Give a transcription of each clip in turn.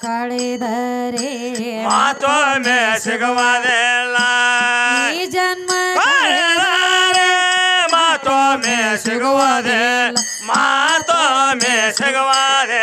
ಕಳೆದರೆ ಮಾತೊಮ್ಮೆ ಸಿಗುವುದಿಲ್ಲ. ಈ ಜನ್ಮ ಕಳೆದರೆ ಮಾತೊಮ್ಮೆ ಸಿಗುವುದೇ ಮಾತೊಮ್ಮೆ ಸಿಗುವುದೇ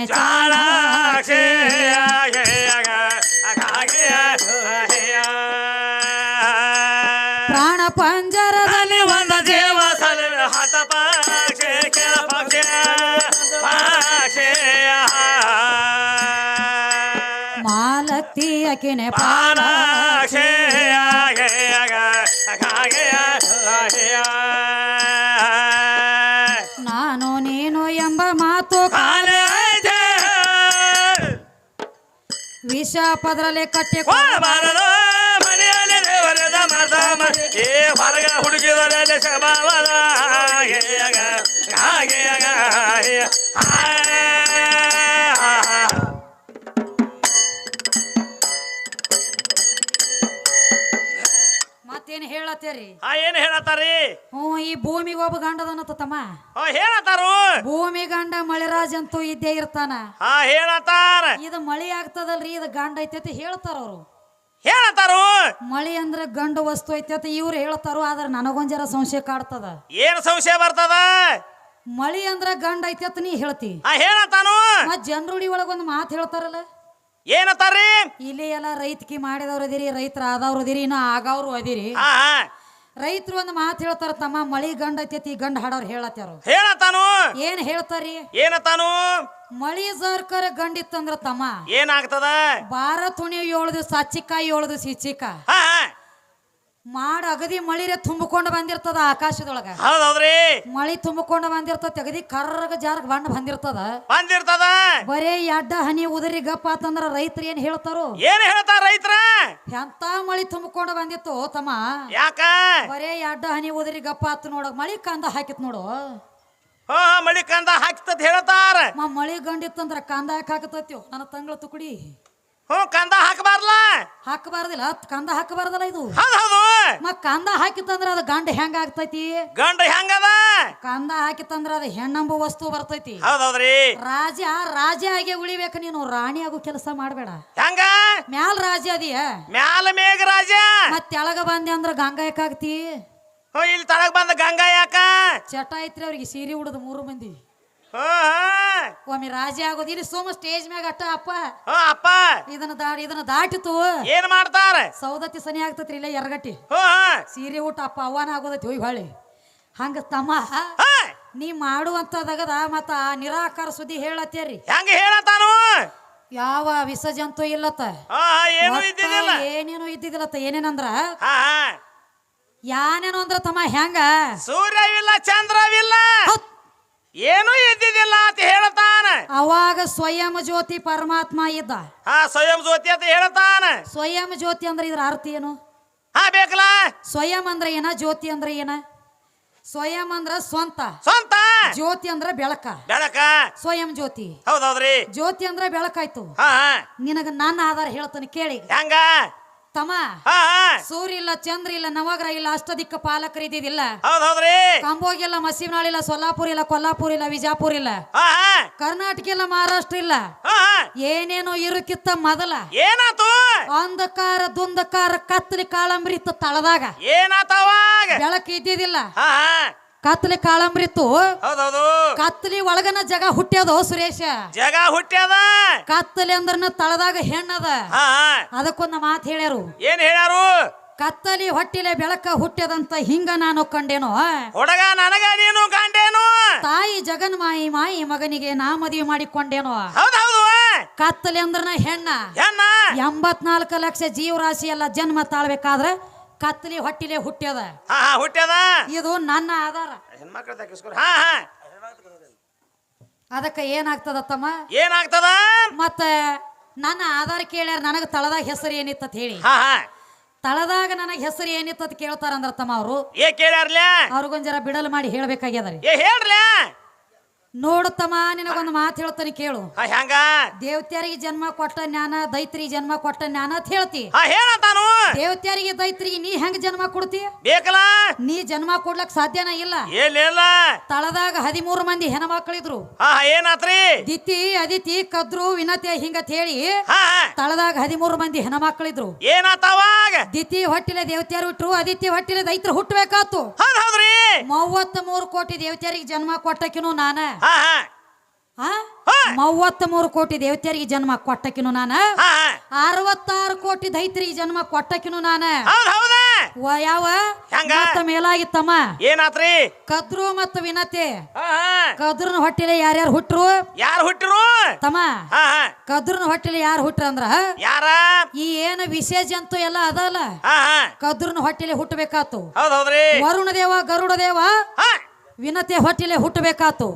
ಅಕೆನೆ ಚಾಣಾಕ್ಷೆ ಪ್ರಾಣ ಪಂಜರದಲ್ಲಿ ಒಂದು ಜೀವ ಸಲುವೆ ಹತ ಪಾಕ್ಷೆ ಕೆಳ ಪಕ್ಷೆ ಪಾಕ್ಷೆ ಮಾಲತಿ ಅಕೆನೆ ಪಾಲ ವಿಷ ಪದರಲೆ ಕಟ್ಟಿ ಬಾರದು ಮನೆಯಲ್ಲಿ ದೇವರದ ಮರದ ಮ- ಏ ಹೊರಗ ಹುಡುಗಿದರೆ ಶಬಾವದ ಹಾಗೆ ಹಾಗೆಯಗ ಆ ಏನ್ ಹೇಳತ್ತಾರಿ? ಹ್ಞೂ ಈ ಭೂಮಿಗೆ ಒಬ್ಬ ಗಂಡದನತ್ತ ತಮ್ಮ. ಆ ಹೇಳತ್ತಾರು? ಭೂಮಿ ಗಂಡ ಮಳೆರಾಜ್ ಅಂತೂ ಇದ್ದೇ ಇರ್ತಾನ. ಹಾ ಹೇಳತ್ತಾರ. ಇದು ಮಳಿ ಆಗ್ತದಲ್ರಿ ಇದು ಗಂಡ ಐತೈತಿ ಹೇಳ್ತಾರ ಅವರು. ಹೇಳತ್ತಾರು? ಮಳಿ ಅಂದ್ರೆ ಗಂಡು ವಸ್ತು ಐತೈತಿ ಇವ್ರು ಹೇಳ್ತಾರೋ ಆದ್ರೆ ನನಗೊಂಜರ ಜರ ಸಂಶಯ ಕಾಡ್ತದ. ಏನ್ ಸಂಶಯ ಬರ್ತದ? ಮಳಿ ಅಂದ್ರ ಗಂಡ ಐತೈತಿ ನೀ ಹೇಳ್ತಿ. ಆ ಹೇಳತ್ತಾನು. ಮತ್ ಜನರುಡಿ ಒಳಗೊಂದು ಮಾತು ಹೇಳ್ತಾರಲ್ಲ. ಏನತ್ತಾರ್ರಿ? ಇಲ್ಲಿ ಎಲ್ಲ ರೈತಕಿ ಮಾಡಿದವ್ರು ಅದಿರಿ ರೈತರ ಆದವ್ರು ಅದಿರಿ ಇನ್ನ ಆಗವ್ರು ಅದಿರಿ ಹಾ ಹಾ ರೈತರು ಒಂದು ಮಾತು ಹೇಳ್ತಾರ ತಮ್ಮ ಮಳಿ ಗಂಡ ಐತಿ ಗಂಡ ಹಾಡೋರು ಹೇಳತ್ತಾರ ಹೇಳತಾನು ಏನ್ ಹೇಳ್ತಾರಿ? ಏನತಾನು ಮಳಿ ಜರ್ಕರ್ ಗಂಡಿತ್ತಂದ್ರ ತಮ್ಮ. ಏನಾಗ್ತದ? ಬಾರ ತುಣಿ ಏಳು ದಿವಸ ಯೋಳದು ಏಳು ದಿವಸ ಮಾಡ ಅಗದಿ ಮಳಿರೆ ತುಂಬಿಕೊಂಡು ಬಂದಿರ್ತದ ಆಕಾಶದೊಳಗ. ಹೌದೌದ್ರಿ? ಮಳಿ ತುಂಬಿಕೊಂಡು ಬಂದಿರ್ತದ ಅಗದಿ ಕರ್ರಗ ಜಾರ್ಗ ಬಣ್ಣ ಬಂದಿರ್ತದ. ಬಂದಿರ್ತದ? ಬರೇ ಎಡ್ಡ ಹನಿ ಉದರಿ ಗಪ್ಪ ಅಂತಂದ್ರ ರೈತರು ಏನ್ ಹೇಳ್ತಾರೋ? ಏನ್ ಹೇಳ್ತಾರ ರೈತರ? ಎಂತ ಮಳಿ ತುಂಬಿಕೊಂಡು ಬಂದಿತ್ತು ತಮ್ಮ? ಯಾಕ? ಬರೇ ಎಡ್ಡ ಹನಿ ಉದರಿ ಗಪ್ಪ ಆತು ನೋಡ ಮಳಿ ಕಂದ ಹಾಕಿತ್ ನೋಡು. ಮಳಿ ಕಂದ ಹಾಕಿತ್ತ ಹೇಳ್ತಾರ. ಮ ಮಳಿ ಗಂಡಿತ್ತಂದ್ರ ಕಂದ ಹಾಕತೈತಿ ನನ್ನ ತಂಗಳ ತುಕಡಿ. ಹ್ಞೂ ಕಂದ ಹಾಕಬಾರ್ಲ ಹಾಕಬಾರ್ದಿಲ್ಲ ಕಂದ ಹಾಕಬಾರ್ದಲ್ಲ ಇದು. ಹೌದು ಹೌದು. ಮ ಕಂದ ಹಾಕಿತ್ತಂದ್ರ ಅದು ಗಂಡ ಹೆಂಗ ಆಗ್ತೈತಿ? ಗಂಡ ಹೆಂಗದ ಕಂದ ಹಾಕಿತ್ತಂದ್ರ ಅದು ಹೆಣ್ಣಂಬ ವಸ್ತು ಬರ್ತೈತಿ. ಹೌದೌದ್ರಿ. ರಾಜ ರಾಜ ಆಗಿ ಉಳಿಬೇಕು ನೀನು ರಾಣಿ ಆಗೋ ಕೆಲಸ ಮಾಡಬೇಡ. ಹೆಂಗ? ಮ್ಯಾಲ ರಾಜ ಅದಿಯ? ಮ್ಯಾಲ ಮೇಘ ರಾಜ? ಮತ್ ತೆಳಗ ಬಂದೆ ಅಂದ್ರ ಗಂಗಾ ಯಾಕಾಗ್ತಿ? ಹ್ಞೂ ಇಲ್ಲಿ ತಳಗ್ ಬಂದ ಗಂಗಾ ಯಾಕ? ಚಟ ಐತ್ರಿ ಅವ್ರಿಗೆ ಸೀರೆ ಉಡದ್ ಮೂರು ಮಂದಿ. ಒಮ್ಮೆ ರಾಜಿ ಆಗೋದಿಲ್ಲ ಸೋಮ ಸ್ಟೇಜ್ ಮ್ಯಾಗ ಅಟ್ಟ ಅಪ್ಪ. ಅಪ್ಪ. ಇದನ್ನ ದಾಡಿ ಇದನ್ನ ದಾಟಿತು. ಏನ್ ಮಾಡ್ತಾರೆ? ಸೌದತ್ತಿ ಸನಿ ಆಗ್ತತ್ರಿ ಇಲ್ಲ ಎರಗಟ್ಟಿ ಸೀರೆ ಊಟ ಅಪ್ಪ ಅವನ ಆಗೋದೈತಿ ಹೋಯ್ ಹೊಳ್ಳಿ. ಹಂಗ ತಮ್ಮ ನೀ ಮಾಡುವಂತದಗದ ಮತ್ತ ಆ ನಿರಾಕಾರ ಸುದ್ದಿ ಹೇಳತ್ತೇರಿ. ಹೆಂಗ ಹೇಳತಾನು ಯಾವ ವಿಷ ಜಂತು ಇಲ್ಲತ್ತ ಏನೇನು ಇದ್ದಿದ್ದಿಲ್ಲತ್ತ. ಏನೇನಂದ್ರ? ಯಾನೇನು ಅಂದ್ರ ತಮ್ಮ ಹೆಂಗ? ಸೂರ್ಯವಿಲ್ಲ ಚಂದ್ರವಿಲ್ಲ. ಏನು ಇದ್ದಿದ್ದಿಲ್ಲ ಅಂತ ಹೇಳ್ತಾನ. ಅವಾಗ ಸ್ವಯಂ ಜ್ಯೋತಿ ಪರಮಾತ್ಮ ಇದ್ದ. ಹಾ ಸ್ವಯಂ ಜ್ಯೋತಿ ಅಂತ ಹೇಳ್ತಾನ. ಸ್ವಯಂ ಜ್ಯೋತಿ ಅಂದ್ರೆ ಇದ್ರ ಅರ್ಥ ಏನು? ಹಾ ಬೇಕಲ್ಲ? ಸ್ವಯಂ ಅಂದ್ರೆ ಏನ ಜ್ಯೋತಿ ಅಂದ್ರೆ ಏನ? ಸ್ವಯಂ ಅಂದ್ರ ಸ್ವಂತ. ಸ್ವಂತ? ಜ್ಯೋತಿ ಅಂದ್ರ ಬೆಳಕ. ಬೆಳಕ? ಸ್ವಯಂ ಜ್ಯೋತಿ. ಹೌದೌದ್ರಿ. ಜ್ಯೋತಿ ಅಂದ್ರ ಬೆಳಕಾಯ್ತು. ಹಾ ನಿನಗ ನನ್ನ ಆಧಾರ ಹೇಳ್ತಾನೆ ಕೇಳಿ. ಹೆಂಗ? ತಮ್ಮ ಹಾ ಸೂರ್ಯ ಇಲ್ಲ ಚಂದ್ರ ಇಲ್ಲ ನವಗ್ರಹ ಇಲ್ಲ ಅಷ್ಟದಿಕ್ಕ ಪಾಲಕರು ಇದ್ದಿದ್ದಿಲ್ಲ. ಹೌದ್ ಹೌದ್ರಿ ಕಂಬೋಗಿಲ್ಲ ಮಸೀಬ್ನಾಳ್ ಇಲ್ಲ ಸೊಲ್ಲಾಪುರ ಇಲ್ಲ ಕೊಲ್ಲಾಪುರ ಇಲ್ಲ ವಿಜಾಪುರ ಇಲ್ಲ. ಹಾ ಹಾ. ಕರ್ನಾಟಕ ಇಲ್ಲ ಮಹಾರಾಷ್ಟ್ರ ಇಲ್ಲ. ಹಾ ಹಾ. ಏನೇನೋ ಇರುಕಿತ್ತ ಮೊದಲ. ಏನಾತು? ಅಂಧಕಾರ ದುಂದಕಾರ ಕತ್ತಲಿ ಕಾಳಂಬ್ರಿತ್ತು ತಳದಾಗ. ಏನಾತವಾಗ ಬೆಳಕು ಇದ್ದಿದ್ದಿಲ್ಲ. ಹಾ ಹಾ. ಕತ್ತಲಿ ಕಾಳಂಬ್ರಿತ್ತು. ಹೌದೌದು. ಕತ್ತಲಿ ಒಳಗನ ಜಗ ಹುಟ್ಟ್ಯದೋ ಸುರೇಶ? ಜಗ ಹುಟ್ಟ್ಯದ? ಕತ್ತಲಿ ಅಂದ್ರನ ತಳದಾಗ ಹೆಣ್ಣದ. ಅದಕ್ಕೊಂದು ಮಾತು ಹೇಳ್ಯಾರು. ಏನ್ ಹೇಳ್ಯಾರು? ಕತ್ತಲಿ ಹೊಟ್ಟಿಲೆ ಬೆಳಕ ಹುಟ್ಟ್ಯದಂತ ಹಿಂಗ ನಾನು ಕಂಡೇನೋ? ಹುಡುಗ ನನಗ ನೀನು ಕಂಡೇನು? ತಾಯಿ ಜಗನ್ ಮಾಯಿ ಮಗನಿಗೆ ನಾ ಮದುವೆ ಮಾಡಿಕೊಂಡೇನೋ? ಕತ್ತಲಿ ಅಂದ್ರನ ಹೆಣ್ಣ. ಹೆಣ್ಣ. ಎಂಬತ್ನಾಲ್ಕು ಲಕ್ಷ ಜೀವರಾಶಿ ಎಲ್ಲ ಜನ್ಮ ತಾಳ್ಬೇಕಾದ್ರ ಕತ್ತಲಿ ಹೊಟ್ಟಿಲೆ ಹುಟ್ಟ್ಯದ. ಹಾ ಹಾ ಹುಟ್ಟ್ಯದ? ಇದು ನನ್ನ ಆಧಾರ. ಹೆಣ್ಮಕ್ಳ ತಗ್ಗಿಸ್ಕೊರಿ ಹಾ ಹಾ. ಅದಕ್ಕೆ ಏನಾಗ್ತದ ತಮ್ಮ? ಏನಾಗ್ತದ? ಮತ್ತ ನನ್ನ ಆಧಾರ ಕೇಳ್ಯಾರ ನನಗೆ ತಳದಾಗ ಹೆಸರು ಏನಿತ್ತ ಅಂತ ಹೇಳಿ. ಹಾ ಹಾ. ತಳದಾಗ ನನಗೆ ಹೆಸರು ಏನಿತ್ತ ಅಂತ ಕೇಳ್ತಾರಂದ್ರ ತಮ್ಮ ಅವರು. ಏ ಅವ್ರಿಗೊಂದ್ ಜರ ಬಿಡಲ್ ಮಾಡಿ ಹೇಳ್ಬೇಕಾಗ್ಯದ ರೀ. ಏ ನೋಡು ತಮ್ಮ ನಿನಗೊಂದು ಮಾತು ಹೇಳ್ತಾನೆ ಕೇಳು. ಹೆಂಗ ದೇವತ್ಯರಿಗೆ ಜನ್ಮ ಕೊಟ್ಟ ಜ್ಞಾನ ದೈತ್ರಿ ಜನ್ಮ ಕೊಟ್ಟ ಜ್ಞಾನ ಅಂತ ಹೇಳ್ತಿ. ಹೇಳತಾನು ದೇವತ್ಯರಿಗೆ ದೈತ್ರಿಗೆ ನೀ ಹೆಂಗ್ ಜನ್ಮ ಕೊಡ್ತಿ? ಬೇಕಲ್ಲ? ನೀ ಜನ್ಮ ಕೊಡ್ಲಕ್ ಸಾಧ್ಯನ ಇಲ್ಲ. ಏನಿಲ್ಲ ತಳದಾಗ ಹದಿಮೂರು ಮಂದಿ ಹೆಣ್ಮಕ್ಳಿದ್ರು. ಏನಾತ್ರಿ? ದಿತಿ ಅದಿತಿ ಕದ್ರು ವಿನತೆ ಹಿಂಗತ್ ಹೇಳಿ ತಳದಾಗ ಹದಿಮೂರು ಮಂದಿ ಹೆಣ್ಮಕ್ಳಿದ್ರು. ಏನಾತವಾಗ ದಿತಿ ಹೊಟ್ಟಿಲೆ ದೇವತ್ಯರು ಹುಟ್ರು ಅದಿತಿ ಹೊಟ್ಟಿಲೆ ದೈತ್ರ ಹುಟ್ಟಬೇಕಾತು ಹೌದ್ರಿ. ಮೂವತ್ತ ಮೂರು ಕೋಟಿ ದೇವತ್ಯರಿಗೆ ಜನ್ಮ ಕೊಟ್ಟಕಿನೂ ನಾನ. ಹಾ. ಮೂವತ್ತ ಮೂರು ಕೋಟಿ ದೇವತೆಯರಿಗೆ ಜನ್ಮ ಕೊಟ್ಟಕಿನು ನಾನು. ಅರವತ್ತಾರು ಕೋಟಿ ದೈತ್ರಿಗೆ ಜನ್ಮ ಕೊಟ್ಟಕಿನು ನಾನು. ವ- ಯಾವ ಹೆಂಗ? ಮತ್ತ ಮೇಲಾಗಿತ್ತಮ್ಮ ಏನಾತ್ರಿ? ಕದ್ರು ಮತ್ತ ವಿನತೆ. ಹಾ ಹಾ. ಕದ್ರನ ಹೊಟ್ಟಿಲೆ ಯಾರ್ಯಾರು ಹುಟ್ಟರು ಯಾರು ಹುಟ್ಟಿರು ತಮ್ಮ. ಹಾ ಹಾ. ಕದ್ರನ ಹೊಟ್ಟಿಲೆ ಯಾರು ಹುಟ್ರ ಅಂದ್ರ? ಯಾರ? ಈ ಏನು ವಿಶೇಷ ಅಂತೂ ಎಲ್ಲ ಅದಲ್ಲ. ಹಾ ಹಾ. ಕದ್ರನ ಹೊಟ್ಟಿಲೆ ಹುಟ್ಟಬೇಕಾತು ಹೌದ್ ಹೌದ್ರಿ. ವರುಣ ದೇವ ಗರುಡ ದೇವ ಹಾ. ವಿನತೆ ಹೊಟ್ಟಿಲೆ ಹುಟ್ಟಬೇಕಾತು.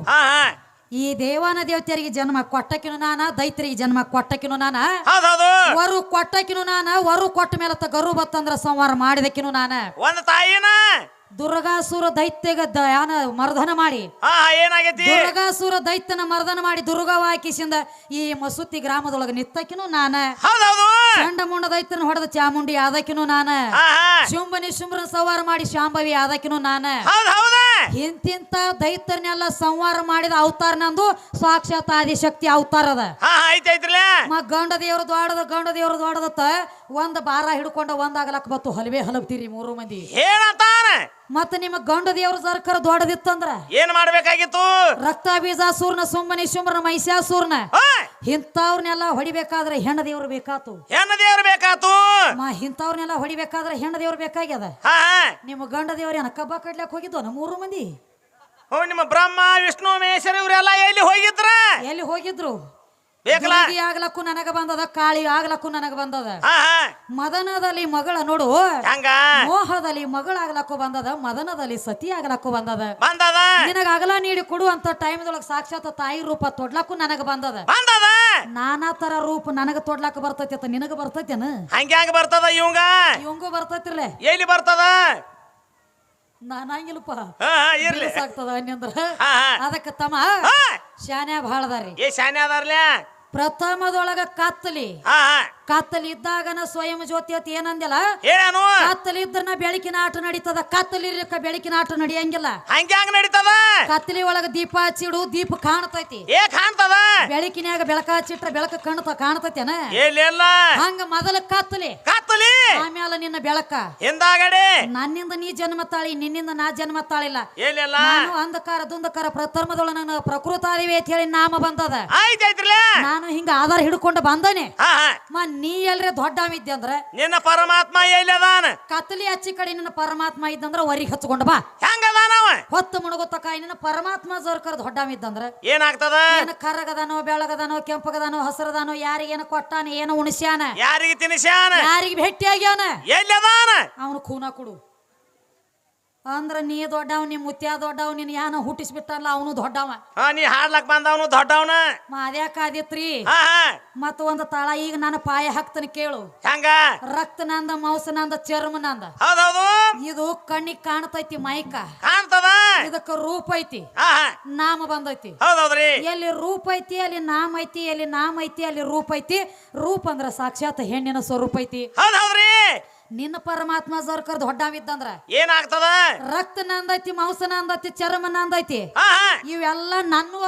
ಈ ದೇವಾನ ದೇವತೆಯರಿಗೆ ಜನ್ಮ ಕೊಟ್ಟಕಿನು ನಾನ ದೈತ್ರಿಗೆ ಜನ್ಮ ಕೊಟ್ಟಕಿನು ನಾನ. ವರು ಕೊಟ್ಟಕಿನು ನಾನ ವರು ಕೊಟ್ಟ ಮೇಲೆ ತ ಗರು ಬತ್ತಂದ್ರ ಸಂವಾರ ಮಾಡಿದಕಿನು ನಾನ. ಒಂದ್ ತಾಯಿನ? ದುರ್ಗಾಸುರ ದೈತ್ಯಗ ದಯಾನ ಮರ್ದನ ಮಾಡಿ. ಏನಾಗೈತಿ? ದುರ್ಗಾಸುರ ದೈತ್ಯನ ಮರ್ದನ ಮಾಡಿ ದುರ್ಗವಾಕಿಸಿಂದ ಈ ಮಸೂತಿ ಗ್ರಾಮದೊಳಗ ನಿತ್ತಕಿನು ನಾನ. ಹೌದ್ ಹೌದು. ಚಂಡ ಮುಂಡ ದೈತ್ಯನ ಹೊಡೆದ ಚಾಮುಂಡಿ ಆದಕಿನು ನಾನ. ಶುಂಭನಿ ಶುಂಭ್ರನ ಸವಾರ ಮಾಡಿ ಶಾಂಭವಿ ಆದಕಿನು ನಾನ. ಇಂತಿಂತ ದೈತ್ಯರನ್ನೆಲ್ಲ ಸಂವಾರ ಮಾಡಿದ ಅವತಾರ ನಂದು ಸಾಕ್ಷಾತ್ ಆದಿಶಕ್ತಿ ಅವತಾರ ಅದ. ಹಾ ಹಾ ಐತಿ ಐತ್ರಲ್ಲ ಮ ಗಂಡ ದೇವ್ರ ದ್ವಾಡದ ಗಂಡ ದೇವ್ರ ದ್ವಾಡದತ್ತ ಒಂದ್ ಬಾರ ಹಿಡ್ಕೊಂಡ ಒಂದ್ ಆಗ್ಲಕ್ ಬತ್ತು ಹಲವೇ ಹಲಬ್ತೀರಿ ಮೂರು ಮಂದಿ. ಮತ್ತ ನಿಮ್ಮ ಗಂಡ ದೇವ್ರ ಸರ್ಕಾರ ದೊಡ್ಡದಿತ್ತಂದ್ರ ಏನ್ ಮಾಡ್ಬೇಕಾಗಿತ್ತು? ರಕ್ತ ಬೀಜಾಸೂರ್ನ ಸುಮ್ಮನಿ ಸುಮ್ರನ ಮೈಸಾಸೂರ್ನ ಹಾ ಇಂಥವ್ರನ್ನೆಲ್ಲ ಹೊಡಿಬೇಕಾದ್ರೆ ಹೆಣ್ಣ ದೇವ್ರು ಬೇಕಾತು. ಹೆಣ್ಣ ದೇವ್ರು ಬೇಕಾತು? ಮಾ ಇಂಥವ್ರನ್ನೆಲ್ಲ ಹೊಡಿಬೇಕಾದ್ರೆ ಹೆಣ್ಣ ದೇವ್ರು ಬೇಕಾಗ್ಯದ. ನಿಮ್ಮ ಗಂಡ ದೇವ್ರ ಕಬ್ಬ ಕಡ್ಲಕ್ ಹೋಗಿದ್ದು? ನಮ್ಮ ಮೂರು ಮಂದಿ ಹೋ ನಿಮ್ಮ ಬ್ರಹ್ಮ ವಿಷ್ಣು ಮಹೇಶ್ವರ ಇವರೆಲ್ಲ ಎಲ್ಲಿ ಹೋಗಿದ್ರ? ಎಲ್ಲಿ ಹೋಗಿದ್ರು? ಬೇಕಲ್ಲ? ಆಗ್ಲಕ್ಕೂ ನನಗ ಬಂದದ ಕಾಳಿ ಆಗ್ಲಕ್ಕೂ ನನಗ ಬಂದದ. ಹಾ ಹಾ. ಮದನದಲ್ಲಿ ಮಗಳ ನೋಡು. ಹಂಗ? ಮೋಹದಲ್ಲಿ ಮಗಳಾಗ್ಲಕ್ಕೂ ಬಂದದ ಮದನದಲ್ಲಿ ಸತಿ ಆಗ್ಲಕ್ಕೂ ಬಂದದ. ಬಂದದ? ನಿನಗ ಅಗಲ ನೀಡಿ ಕೊಡುವಂತ ಟೈಮ್ದೊಳಗ ಸಾಕ್ಷಾತ್ ತಾಯಿ ರೂಪ ತೊಡ್ಲಕ್ಕೂ ನನಗ ಬಂದದ. ಬಂದದ? ನಾನಾ ತರ ರೂಪ ನನಗ ತೊಡ್ಲಾಕ ಬರ್ತೈತಿ ಅಂತ ನಿನಗ ಬರ್ತೈತೇನ? ಹಂಗ್ಯಾಂಗ ಬರ್ತದ ಇವಂಗ? ಇವಂಗೂ ಬರ್ತೈತಿರ್ಲೆ. ಎಲ್ಲಿ ಬರ್ತದ? ನಾನಂಗಿಲ್ಲಪ್ಪ. ಹಾ ಇರ್ಲಿ. ಆಗ್ತದ ಅನ್ನಂದ್ರ ಅದಕ್ಕ ತಮ್ಮ ಶಾನ್ಯ ಭಾಳ ಅದಾರಿ. ಏ ಶಾನೆ ಅದಾರ್ಲ್ಯಾ ಪ್ರಥಮದೊಳಗ ಕತ್ತಲಿ. ಹಾ ಹಾ. ಕತ್ತಲಿ ಇದ್ದಾಗನ ಸ್ವಯಂ ಜ್ಯೋತಿ ಅಂತ ಏನಂದಿಲ್ಲ ಏನೋ ಕತ್ತಲಿ ಇದ್ರನ ಬೆಳಕಿನ ಆಟ ನಡೀತದ. ಕತ್ತಲಿ ಇರ್ಲಿಕ್ಕ ಬೆಳಕಿನ ಆಟ ನಡಿಯಂಗಿಲ್ಲ. ಹಂಗ್ಯಾಂಗ ನಡೀತದ? ಕತ್ತಲಿ ಒಳಗ ದೀಪ ಹಚ್ಚಿಡು ದೀಪ ಕಾಣತೈತಿ. ಏ ಕಾಣ್ತದ? ಬೆಳಕಿನ್ಯಾಗ ಬೆಳಕ ಹಚ್ಚಿಟ್ರ ಬೆಳಕ ಕಾಣ್ತ ಕಾಣ್ತೈತೇನ? ಹಂಗ ಮೊದಲ ಕತ್ತಲಿ. ಕತ್ತಲಿ? ಆಮೇಲೆ ನಿನ್ನ ಬೆಳಕ. ಹಿಂದಾಗಡೆ ನನ್ನಿಂದ ನೀ ಜನ್ಮ ತಾಳಿ ನಿನ್ನಿಂದ ನಾ ಜನ್ಮ ತಾಳಿಲ್ಲ. ನಾನು ಅಂಧಕಾರ ದುಂದಕಾರ ಪ್ರಥಮದೊಳ ನನ್ನ ಪ್ರಕೃತಾದಿವಿ ಅಂತ ಹೇಳಿ ನಾಮ ಬಂದದ. ಆಯ್ತಾಯ್ತ್ರಲ್ಲ ನಾನು ಹಿಂಗ ಆಧಾರ ಹಿಡ್ಕೊಂಡು ಬಂದನೆ ನೀ ಎಲ್ರೆ ದೊಡ್ಡವಿದ್ದೆ ಅಂದ್ರೆ? ನಿನ್ನ ಪರಮಾತ್ಮ ಎಲ್ಲದಾನ ಕತ್ಲಿ ಕತ್ತಲಿ ಹಚ್ಚಿ ಕಡೆ ನಿನ್ನ ಪರಮಾತ್ಮ ಇದ್ದಂದ್ರ ವರಿಗೆ ಹಚ್ಕೊಂಡ ಬಾ. ಹೆಂಗ ಅದಾನವ ಹೊತ್ತು ಮುಣಗುತ್ತ ನಿನ್ನ ಪರಮಾತ್ಮ ಜೋರ್ಕರ ದೊಡ್ಡವಿದ್ದಂದ್ರ ಏನಾಗ್ತದ? ಏನ ಕರಗದಾನೋ ಬೆಳಗದಾನೋ ಕೆಂಪಗದಾನೋ ಹಸರದಾನೋ ಯಾರಿಗೇನ ಕೊಟ್ಟಾನ ಏನೋ ಉಣಿಸ್ಯಾನ? ಯಾರಿಗೆ ತಿನಿಸ್ಯಾನ? ಯಾರಿಗೆ ಭೇಟಿ ಆಗ್ಯಾನ ಎಲ್ಲದಾನ ಅವನು ಖೂನ ಕೊಡು. ಅಂದ್ರ ನೀ ದೊಡ್ಡವ ನಿಮ್ ಮುತ್ಯ ದೊಡ್ಡವ ನಿನ್ ಯಾನ ಹುಟ್ಟಿಸ್ಬಿಟ್ಟಲ್ಲ ಅವನು ದೊಡ್ಡವ. ಹಾ ನೀ ಹಾಡ್ಲಕ್ ಬಂದವನು ದೊಡ್ಡವನ? ಅದ್ಯಾಕಾದಿತ್ರಿ ಹಾ ಹಾ. ಮತ್ತ ಒಂದ್ ತಳ ಈಗ ನಾನು ಪಾಯ ಹಾಕ್ತನ ಕೇಳು. ಹೆಂಗ? ರಕ್ತ ನಂದ ಮೌಸ ನಂದ ಚರ್ಮ ನಂದ. ಹೌದೌದು. ಇದು ಕಣ್ಣಿಗೆ ಕಾಣ್ತೈತಿ ಮೈಕ. ಕಾಣ್ತದ? ಇದಕ್ಕ ರೂಪ ಐತಿ. ಹಾ ಹಾ. ನಾಮ ಬಂದೈತಿ. ಹೌದೌದ್ರಿ. ಎಲ್ಲಿ ರೂಪ ಐತಿ ಅಲ್ಲಿ ನಾಮ ಐತಿ ಎಲ್ಲಿ ನಾಮ ಐತಿ ಅಲ್ಲಿ ರೂಪ ಐತಿ. ರೂಪ ಅಂದ್ರ ಸಾಕ್ಷಾತ್ ಹೆಣ್ಣಿನ ಸ್ವರೂಪ ಐತಿ. ಹೌದೌದ್ರಿ. ನಿನ್ನ ಪರಮಾತ್ಮ ಜೋರ್ ಕರ್ದು ಹೊಡ್ಡಾವಿದ್ದಂದ್ರ? ಏನಾಗ್ತದ? ರಕ್ತ ನಂದೈತಿ ಮಾಂಸ ನಂದೈತಿ ಚರ್ಮ ನಂದೈತಿ ಇವೆಲ್ಲ ನನ್ನೂ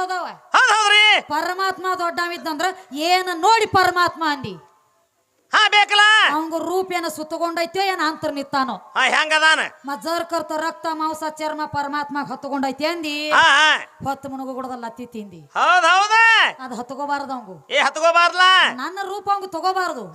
ಹೌದ್ರಿ ಪರಮಾತ್ಮ ದೊಡ್ಡವಿದ್ದಂದ್ರ ಏನ ನೋಡಿ ಪರಮಾತ್ಮ ಅಂದಿ? ಹಾ ಬೇಕಲ್ಲ. ಅವಂಗ ರೂಪ ಏನ ಸುತ್ತಗೊಂಡೈತೆ ಏನ ಅಂತರ್ ನಿತ್ತಾನೋ ಹೆಂಗದಾನ? ಮಜ್ಜರ್ ಕರ್ತ ರಕ್ತ ಮಾಂಸ ಚರ್ಮ ಪರಮಾತ್ಮ ಹತ್ತಗೊಂಡೈತಿ ಅಂದಿ? ಹೊತ್ತು ಮುನುಗು ಗುಡದಲ್ಲ ಅತ್ತಿ ತಿಂದಿ. ಹೌದ್ ಹೌದ. ಅದ್ ಹತ್ಕೋಬಾರ್ದು ಅವಂಗು. ಏ ಹತ್ಕೋಬಾರ್ಲ? ನನ್ನ ರೂಪ ಅವಂಗ ತಗೋಬಾರ್ದು.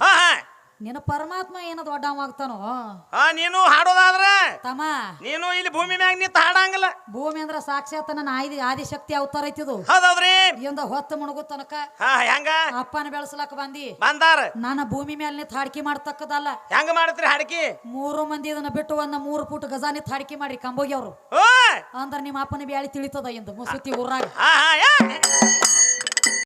ನಿನ್ನ ಪರಮಾತ್ಮ ಏನ ದೊಡ್ಡವಾಗ್ತಾನೋ ಆಗ್ತಾನೋ? ನೀನು ಹಾಡೋದಾದ್ರ ತಮ್ಮ. ನೀನು ಇಲ್ಲಿ ಭೂಮಿ ಮ್ಯಾಗ ನಿಂತ ಹಾಡಂಗಿಲ್ಲ. ಭೂಮಿ ಅಂದ್ರ ಸಾಕ್ಷಾತ್ ನನ್ನ ಆದಿ ಆದಿಶಕ್ತಿ ಅವತಾರ ಐತಿದು ಹೌದೌದ್ರಿ? ಇಂದ ಹೊತ್ತು ಮುಣಗು ತನಕ ಹಾ ಹೆಂಗ? ಅಪ್ಪನ ಬೆಳೆಸ್ಲಕ್ ಬಂದಿ. ಬಂದಾರ. ನನ್ನ ಭೂಮಿ ಮೇಲೆ ನಿಂತ ಹಾಡಿಕೆ ಮಾಡ್ತಕ್ಕದಲ್ಲ. ಹೆಂಗ ಮಾಡ್ತೀರಿ ಹಾಡಿಕೆ? ಮೂರು ಮಂದಿ ಇದನ್ನ ಬಿಟ್ಟು ಒಂದ ಮೂರು ಫುಟ್ ಗಜ ನಿಂತ ಹಾಡಿಕೆ ಮಾಡ್ರಿ ಕಂಬೋಗಿ ಅವ್ರು. ಅಂದ್ರ ನಿಮ್ಮ ಅಪ್ಪನ ಬ್ಯಾಳಿ ತಿಳಿತದ ಎಂದು ಮುಸುತಿ ಊರಾಗ. ಹಾ ಹಾ ಯಾ!